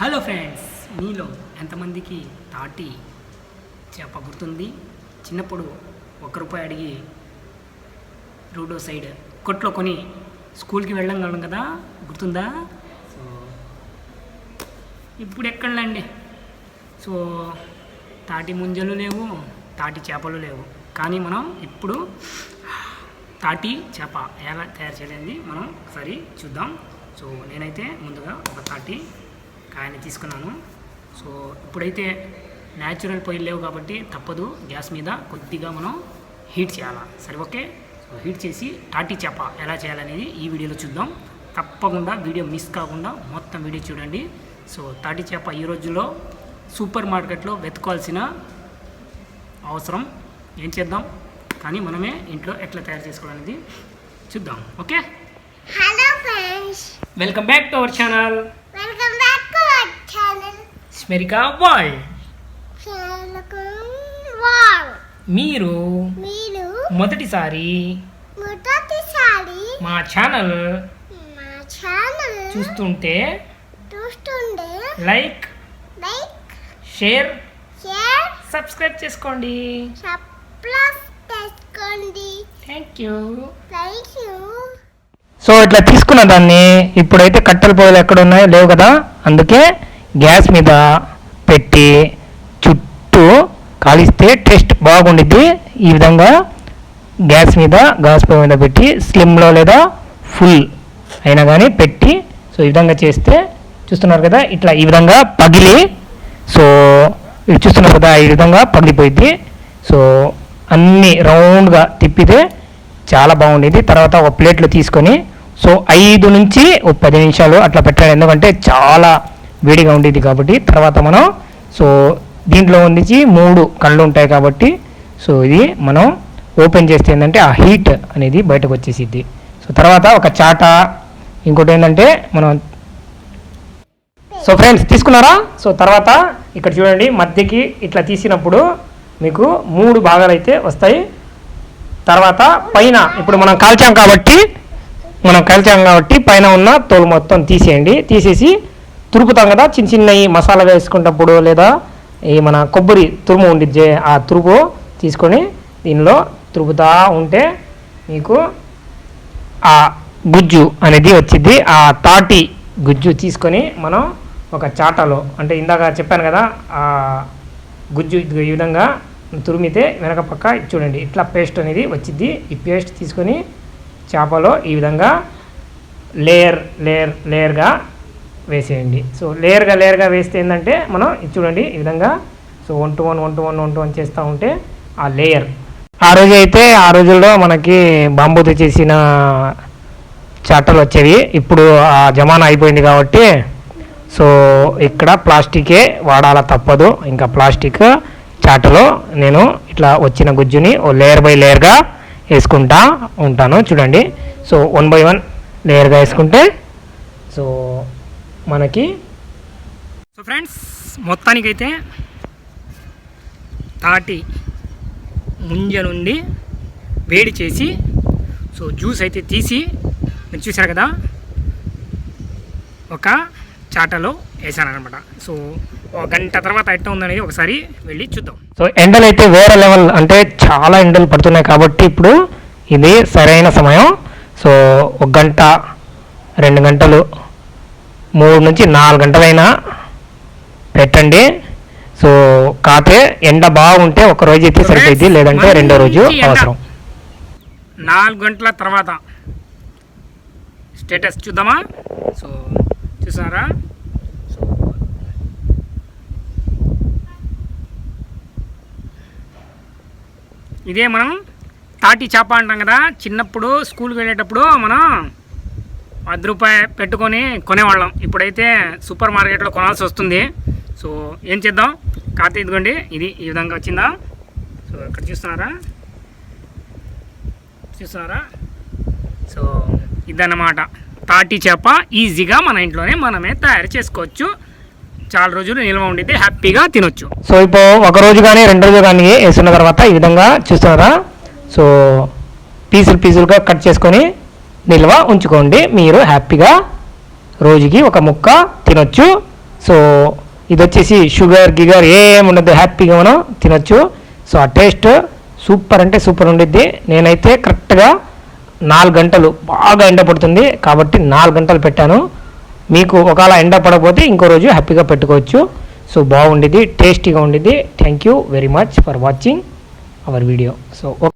Hello friends మీలో ఎంతమందికి తాటి చేప గుర్తుంది? చిన్నప్పుడు ఒక రూపాయి అడిగి రోడ్డు సైడ్ కొట్లో కొని స్కూల్కి వెళ్ళగలం కదా? గుర్తుందా? సో ఇప్పుడు ఎక్కడండి సో తాటి ముంజలు లేవు తాటి చేపలు లేవు. కానీ మనం ఇప్పుడు తాటి చేప ఎలా తయారు చేయాలి మనం ఒకసారి చూద్దాం. సో నేనైతే ముందుగా ఒక తాటి కాయని తీసుకున్నాను. సో ఇప్పుడైతే న్యాచురల్ పొయ్యిలు లేవు కాబట్టి తప్పదు. గ్యాస్ మీద కొద్దిగా మనం హీట్ చేయాలి? సరే ఓకే. సో హీట్ చేసి తాటి చేప ఎలా చేయాలనేది ఈ వీడియోలో చూద్దాం. తప్పకుండా వీడియో మిస్ కాకుండా మొత్తం వీడియో చూడండి. సో తాటి చేప ఈ రోజుల్లో సూపర్ మార్కెట్లో వెతుకోవాల్సిన అవసరం. ఏం చేద్దాం? కానీ మనమే ఇంట్లో ఎట్లా తయారు చేసుకోవాలనేది చూద్దాం. Okay? Hello friends welcome back to our channel welcome back to our స్మెరికా world wow మీరు మీరు మొదటిసారి మొదటిసారి మా ఛానల్ మా ఛానల్ చూస్తుంటే చూస్తుండే like like share share subscribe చేసుకోండి. సబ్స్క్రైబ్ చేసుకోండి. Thank you. Thank you. So ఇట్లా తీసుకున్న దాన్ని ఇప్పుడైతే కట్టెల పొయ్యిలు ఎక్కడ ఉన్నాయో లేవు కదా? అందుకే గ్యాస్ మీద పెట్టి చుట్టూ కాలిస్తే టేస్ట్ బాగుండిద్ది. ఈ విధంగా గ్యాస్ మీద గ్యాస్ పొయ్యి మీద పెట్టి స్లిమ్లో లేదా ఫుల్ అయినా కానీ పెట్టి సో ఈ విధంగా చేస్తే చూస్తున్నారు కదా ఇట్లా ఈ విధంగా పగిలి సో ఇది చూస్తున్నారు కదా ఈ విధంగా పగిలిపోయింది సో అన్నీ రౌండ్గా తిప్పితే చాలా బాగుండేది. తర్వాత ఒక ప్లేట్లో తీసుకొని సో ఐదు నుంచి ఒక పది నిమిషాలు అట్లా పెట్టాలి. ఎందుకంటే చాలా వేడిగా ఉండేది కాబట్టి తర్వాత మనం సో దీంట్లో నుంచి మూడు కళ్ళు ఉంటాయి కాబట్టి సో ఇది మనం ఓపెన్ చేస్తే ఏంటంటే ఆ హీట్ అనేది బయటకు వచ్చేసిద్ది. సో తర్వాత ఒక చాట ఇంకోటి ఏంటంటే మనం సో ఫ్రెండ్స్ తీసుకున్నారా? సో తర్వాత ఇక్కడ చూడండి మధ్యకి ఇట్లా తీసినప్పుడు మీకు మూడు భాగాలు అయితే వస్తాయి. తర్వాత పైన ఇప్పుడు మనం కాల్చాం కాబట్టి మనం కాల్చాం కాబట్టి పైన ఉన్న తోలు మొత్తం తీసేయండి. తీసేసి తురుపుతాం కదా చిన్న చిన్న ఈ మసాలా వేసుకున్నప్పుడు లేదా ఈ మన కొబ్బరి తురుము ఉండిద్ది ఆ తురుపు తీసుకొని దీనిలో తురుపుతా ఉంటే మీకు ఆ గుజ్జు అనేది వచ్చింది ఆ తాటి గుజ్జు తీసుకొని మనం ఒక చాటలో అంటే ఇందాక చెప్పాను కదా ఆ గుజ్జు ఈ విధంగా తురిమితే వెనక పక్క చూడండి ఇట్లా పేస్ట్ అనేది వచ్చింది ఈ పేస్ట్ తీసుకొని చేపలో ఈ విధంగా లేయర్ లేయర్ లేయర్గా వేసేయండి. సో లేయర్గా లేయర్గా వేస్తే ఏంటంటే మనం ఇది చూడండి ఈ విధంగా so one two one one two one one two one చేస్తూ ఉంటే ఆ లేయర్. ఆ రోజు అయితే ఆ రోజుల్లో మనకి బాంబూతో చేసిన చాటలు వచ్చేవి. ఇప్పుడు ఆ జమానా అయిపోయింది కాబట్టి సో ఇక్కడ ప్లాస్టికే వాడాల తప్పదు. ఇంకా ప్లాస్టిక్ చాటలో నేను ఇట్లా వచ్చిన గుజ్జుని ఓ లేయర్ బై లేయర్గా వేసుకుంటా ఉంటాను. చూడండి. సో వన్ బై వన్ లేయర్గా వేసుకుంటే సో మనకి. సో ఫ్రెండ్స్ మొత్తానికైతే తాటి ముంజ నుండి వేడి చేసి సో జ్యూస్ అయితే తీసి మీరు చూసారు కదా ఒక చాటలో వేసాను అనమాట సో ఒక గంట తర్వాత ఎట్ట ఉందనేది ఒకసారి వెళ్ళి చూద్దాం. సో ఎండలు అయితే వేరే లెవెల్ అంటే చాలా ఎండలు పడుతున్నాయి కాబట్టి ఇప్పుడు ఇది సరైన సమయం. సో ఒక గంట రెండు గంటలు మూడు నుంచి నాలుగు గంటలైనా పెట్టండి. సో కాతే ఎండ బాగుంటే ఒక రోజు అయితే సరిపోయింది లేదంటే రెండో రోజు. అవసరం. నాలుగు గంటల తర్వాత స్టేటస్ చూద్దామా? సో చూసారా? సో ఇదే మనం తాటి చేప అంటాం కదా చిన్నప్పుడు స్కూల్కి వెళ్ళేటప్పుడు మనం పది రూపాయ పెట్టుకొని కొనేవాళ్ళం. ఇప్పుడైతే సూపర్ మార్కెట్లో కొనాల్సి వస్తుంది. సో ఏం చేద్దాం? కాకపోతే ఇదిగోండి ఇది ఈ విధంగా వచ్చిందా? సో ఇక్కడ చూస్తున్నారా? చూస్తున్నారా? సో ఇదన్నమాట. తాటి చేప ఈజీగా మన ఇంట్లోనే మనమే తయారు చేసుకోవచ్చు. చాలా రోజులు నిల్వ ఉండితే హ్యాపీగా తినొచ్చు. సో ఇప్పుడు ఒక రోజు కానీ రెండు రోజు కానీ వేసుకున్న తర్వాత ఈ విధంగా చూస్తున్నారా? సో పీసులు పీసులుగా కట్ చేసుకొని నిల్వ ఉంచుకోండి. మీరు హ్యాపీగా రోజుకి ఒక ముక్క తినొచ్చు. సో ఇది వచ్చేసి షుగర్ గిగర్ ఏం ఉండదు. హ్యాపీగా మనం తినొచ్చు. సో ఆ టేస్ట్ సూపర్ అంటే సూపర్ ఉండిద్ది. నేనైతే కరెక్ట్గా నాలుగు గంటలు బాగా ఎండ పడుతుంది. కాబట్టి నాలుగు గంటలు పెట్టాను. మీకు ఒకవేళ ఎండ పడకపోతే ఇంకో రోజు హ్యాపీగా పెట్టుకోవచ్చు. సో బాగుండిద్ది టేస్టీగా ఉండిద్ది. Thank you very much for watching our video. So